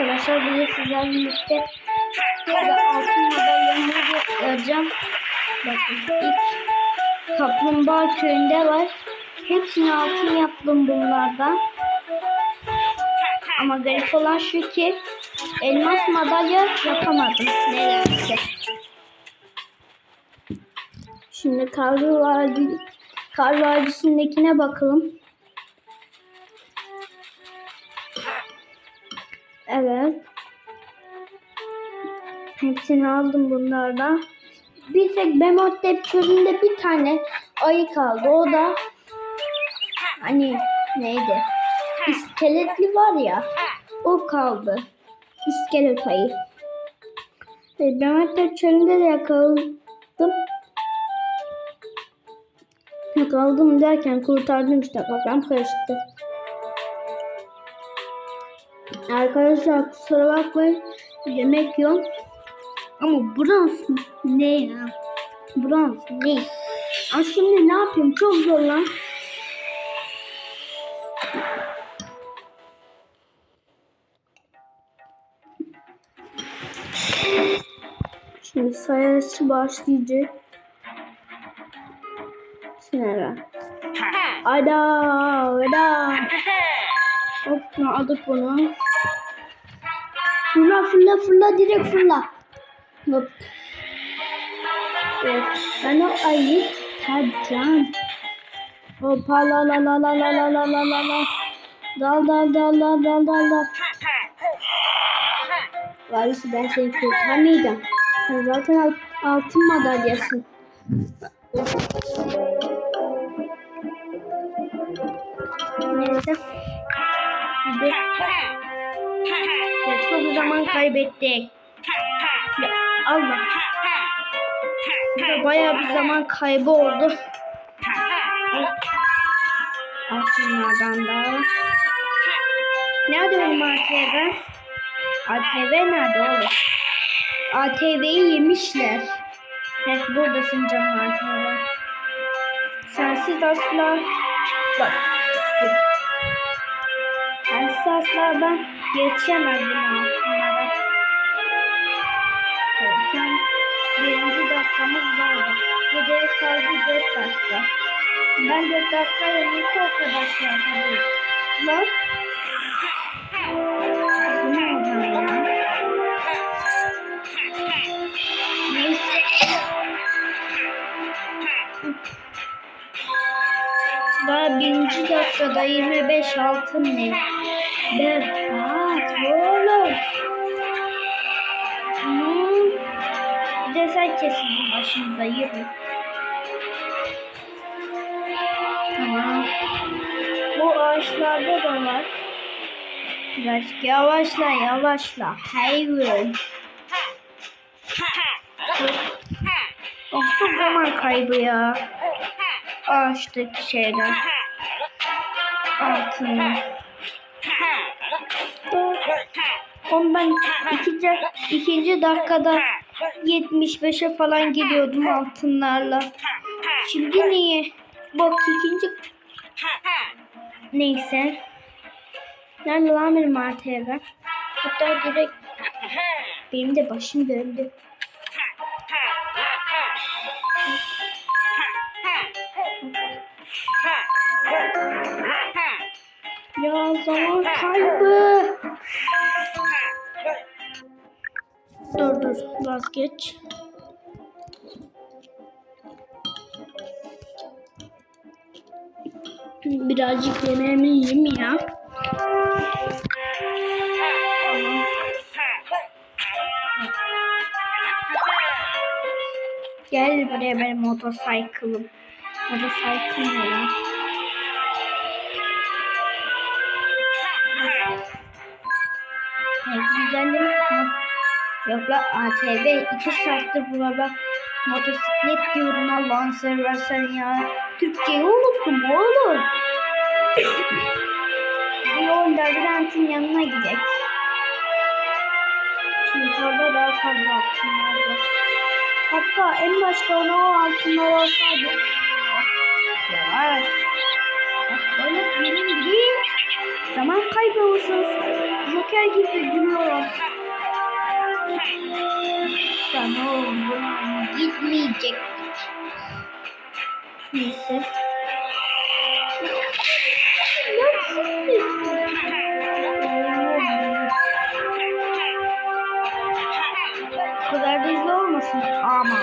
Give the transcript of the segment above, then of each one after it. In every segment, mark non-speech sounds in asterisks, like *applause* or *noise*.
arkadaşlar. Bugün sizlerle birlikte böyle altın madalyamı göstereceğim. Bakın ilk Kaplumbağa köyünde var. Hepsini altın yaptım bunlardan. Ama garip olan şu ki elmas madalya yapamadım. Nedense. Şimdi Karlı Vadi, Kar Vadisi'ndekine bakalım. Evet. Hepsini aldım bunlardan. Bir tek Bemotep çölünde bir tane ayı kaldı. O da hani neydi? İskeletli var ya. O kaldı. İskelet ayı. Ve Bemotep çölünde de yakaladım. Yakaladım derken kurtardım işte kafam karıştı. Arkadaşlar kusura bakmayın yemek yok. Ama bronz ne ya? Bronz ne? Ama şimdi ne yapayım? Çok zor lan. Şimdi sayısı başlayacak. Sinara. Ada, ada. Hop aldık bunu. Fırla fırla direkt fırla. Hop. Evet. Ben o ayı tutacağım. Hoppa la la la la la la la la la. Dal dal dal dal dal dal dal. Varisi ben seni kurtarmayacağım. Sen zaten alt, altın madalyasın. Neyse. Hadi. Ya çok zaman kaybettik. Ya Allah. Burada bayağı bir zaman kaybı oldu. Al şunlardan da. Nerede benim ATV? ATV nerede oğlum? ATV'yi yemişler. Evet buradasın canım ATV. Sensiz asla... Bak. Sensiz asla ben geçemezdim altınlara. Evet, sen birinci dakikamız vardı. Geriye kaldı dört dakika. Ben dört dakika yanılsa o kadar şey yapabilirim. Lan. Daha birinci dakikada 25 altın ne? Berbat oğlum. Hmm. Bir de sen kesin başımıza yürü. Tamam. Bu ağaçlarda da var. Biraz yavaşla yavaşla. Of çok zaman kaybı ya. Ağaçtaki şeyler. Altınlar. Ben ikinci, ikinci dakikada 75'e falan gidiyordum altınlarla. Şimdi niye? Bak ikinci... Neyse. Nerede lan benim ATV? Hatta direkt benim de başım döndü. Ya zaman kaybı. Dur dur vazgeç. Birazcık yemeğimi yiyeyim ya. Gel buraya benim motosikletim. Motosikletim ne ya? Güzelim. Yok la ATV 2 saattir burada motosiklet diyorum Allah'ını seversen ya. Türkçeyi unuttum oğlum. *coughs* Yol labirentin yanına gidelim. Çünkü orada daha fazla altınlar var. Hatta en başta ona o altınlar olsaydı. Yavaş. Bak böyle benim değil. Zaman kaybı olsun. Joker gibi ne oldu? Gitmeyecek. Neyse. Bu kadar da hızlı olmasın. Ama.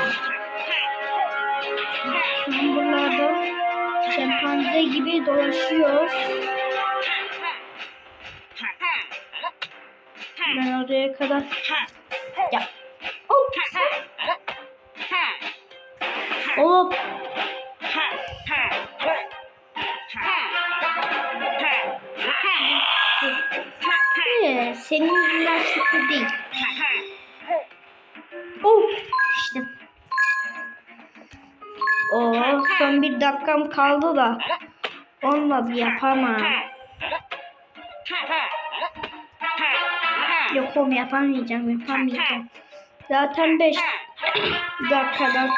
An buralarda şempanze gibi dolaşıyor. Ben oraya kadar... Ya. Hop. Ee, senin yüzünden şükür değil. Oh, işte. Oo, son bir dakikam kaldı da. Olmadı yapamam. Yok oğlum yapamayacağım yapamayacağım. Zaten 5 dakikada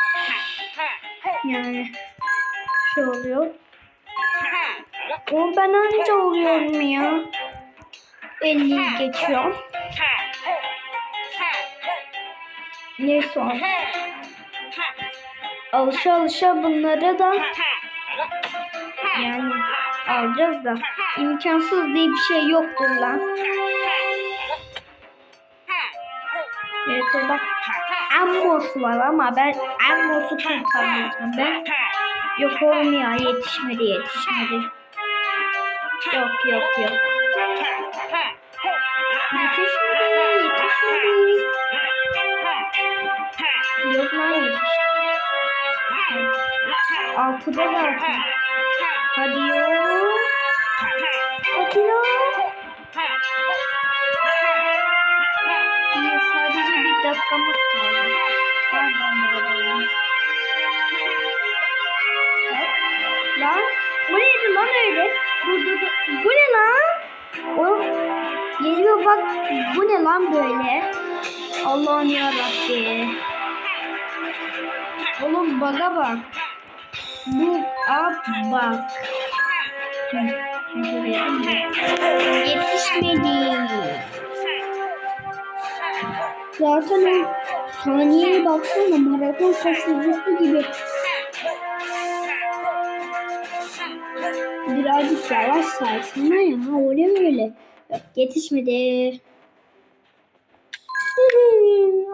yani şey oluyor. O ben anca oluyorum ya. 50'yi geçiyorum. Neyse o. Alışa alışa bunlara da yani alacağız da. İmkansız diye bir şey yoktur lan. Evet orada Amos var ama ben Amos'u kurtarmayacağım ben. Yok ya yetişmedi yetişmedi. Yok yok yok. Yetişmedi yetişmedi. Yok lan yetişti. Altıda zaten. Hadi yok. Hadi lan. Dakikamız kaldı. Pardon. Lan bu neydi lan öyle? Dur dur dur. Bu ne lan? Oğlum geliyor bak bu ne lan böyle? Allah'ım yarabbim. Oğlum baga bak. Bu ab bak. Yetişmedi. Zaten saniyeye baksana maraton koşucusu gibi. Birazcık yavaş sarsana ya. O ne böyle? Yok yetişmedi. *laughs*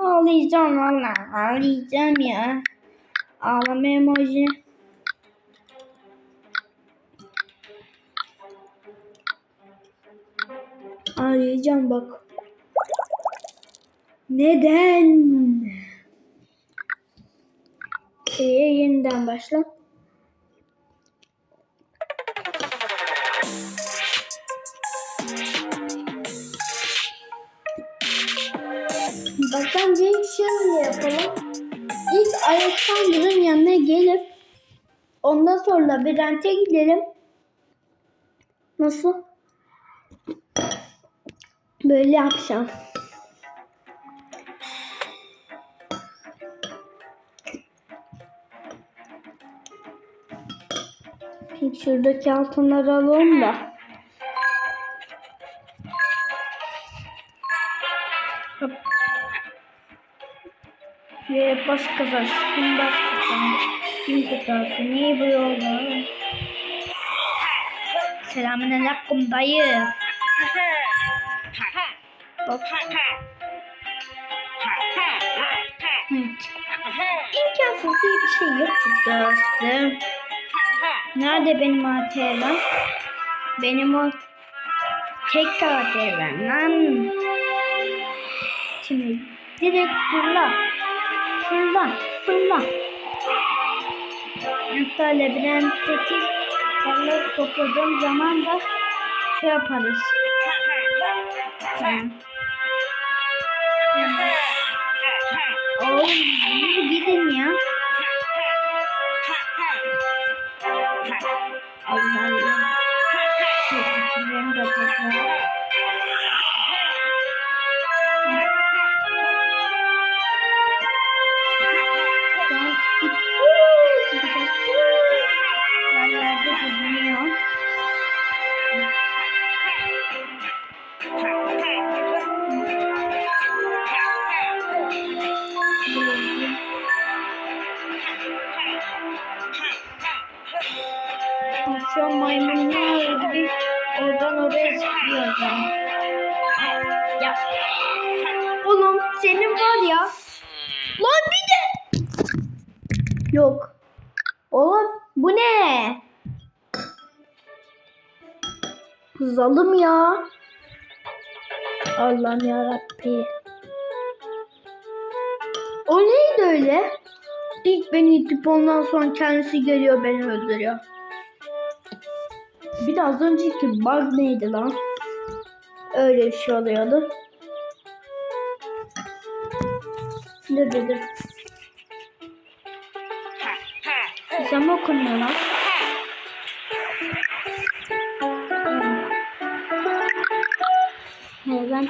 Ağlayacağım valla. Ağlayacağım ya. Ağlama emoji. Ağlayacağım bak. Neden? Ee, yeniden başla. Bak bence şöyle yapalım. İlk Alexander'ın yanına gelip ondan sonra labirente gidelim. Nasıl? Böyle yapacağım. Şuradaki altınları alalım da. Hop. Ve baş kazanç. Kim baş kazanç? Kim kazansın? Niye bu yolda? Selamun aleyküm dayı. Hop. Evet. İmkansız diye bir şey yok dostum. Nerede benim ATV'm? Benim o tek ATV'm lan. Şimdi direkt fırla. Fırla, fırla. Hatta labirentteki yerleri topladığım zaman da şey yaparız. Tamam. Oğlum gidin ya. Allah Allah. Şöyle de burada. Sen uçuyor maymunlar gibi oradan oraya zıplıyor. Ya. Oğlum senin var ya. Lan bir de. Yok. Oğlum bu ne? Zalım ya. Allah'ım yarabbi. O neydi öyle? İlk beni itip ondan sonra kendisi geliyor beni öldürüyor. Bir de az önceki bug neydi lan? Öyle bir şey oluyordu. Dur dur. Sen okunuyor lan. Hayır ben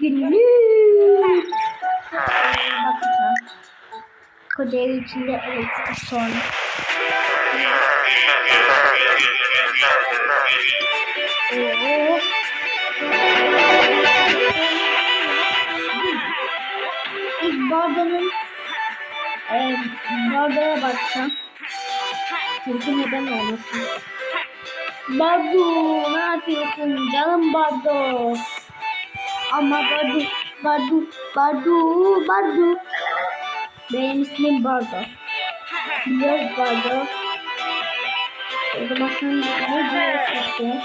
günlük bakacağım. Koca ev içinde elektrik sorunu. *laughs* İlk bardanın e, bardaya bakacağım. Çünkü neden olmasın? Bardu ne yapıyorsun canım Bardu? Ama Bardu, Bardu, Bardu, Bardu. Benim ismim Bardu. Biliyoruz Bardu. O zaman sen ne diyorsun?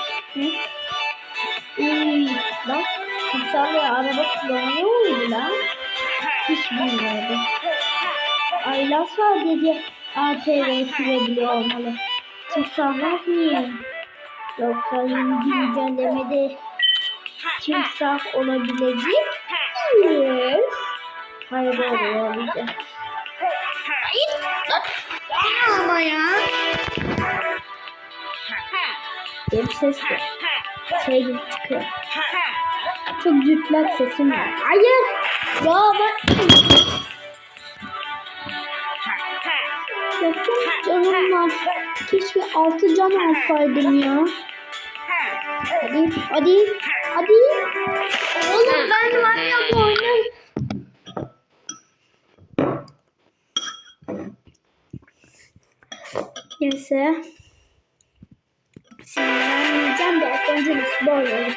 İyi, bak. Kimseyle araba kullanıyor muydu lan? Hiç bilmiyordum. Ayla sadece ATV sürebiliyor olmalı. Timsahlar niye? Yoksa yeni güncellemede timsah olabilecek miyiz? Hayır oluyor olacak. Hayır. Ama ya. Bir ses de şey çıkıyor. Çok cütlak sesim var. Hayır. Ya. Ya çok canım var. Keşke altı can alsaydım ya. Hadi, hadi, hadi. Oğlum ben var ya bu oyunu. Neyse. Sinirlenmeyeceğim de az önce nasıl bağırıyorum.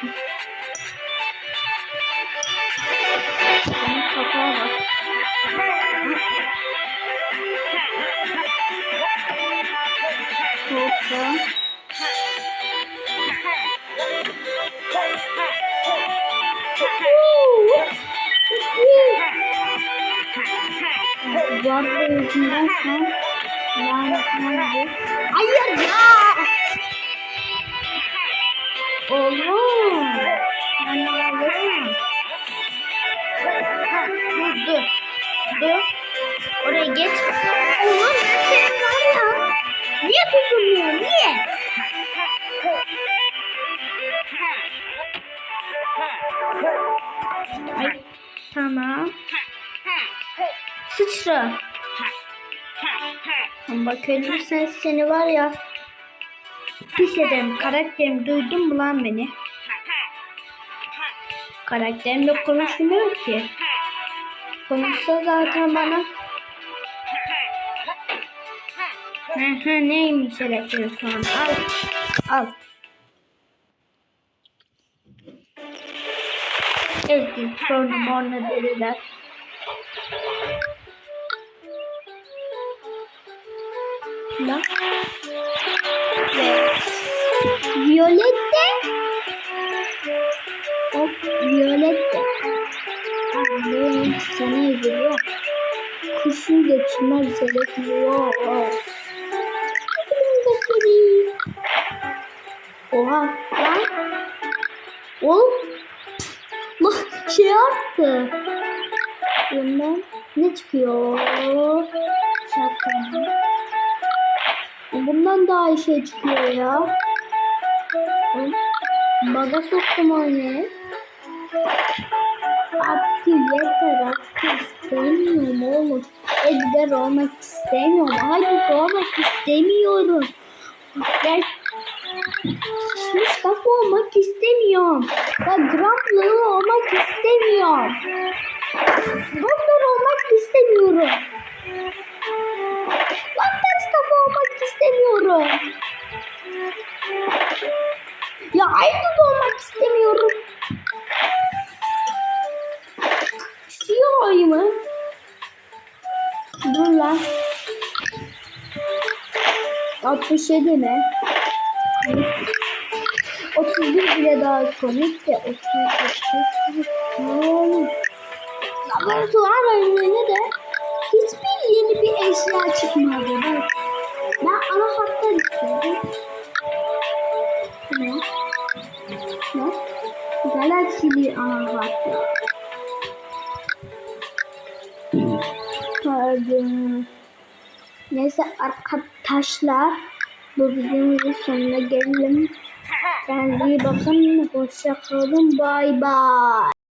Senin kapağı bak. Hoppa. Varlığı yüzünden an lanetlendi. Hayır ya! Oğlum! Ben alıyorum. Dur dur. Dur. Oraya geç. Oğlum ben var ya. Niye tutulmuyor? Niye? Ay, tamam. Sıçra. Bak ölürsen seni var ya. Pis. Karakterim duydun mu lan beni? Karakterim de konuşmuyor ki. Konuşsa zaten bana. Hı hı neymiş? Al. Al. Elektrik sorunu morna dediler. Lan. Ve Violette. Hop Violette. Bu sana eziliyor. Kuşun geçmez gerekiyor. Oha lan. Oğlum. Lan şey arttı. Bundan ne çıkıyor? Şaka. Bundan daha iyi şey çıkıyor ya. Baga soktum oyunu. Artık yeter artık istemiyorum oğlum. Edgar olmak istemiyorum. Hayır olmak istemiyorum. Ben şişmiş kafa olmak istemiyorum. Ben gramplı olmak istemiyorum. Kafa olmak istemiyorum. 67 mi? 31 bile daha komik de 30 30 Hmm. Laboratuvar önüne de hiçbir yeni bir eşya çıkmadı. Bak. Ben ana hatta istedim. Ne? Ne? Galaxy ana hatta. Pardon. Neyse arkadaşlar bu videomuzun sonuna gelelim. Kendinize bakın. Hoşça kalın. Bay bay.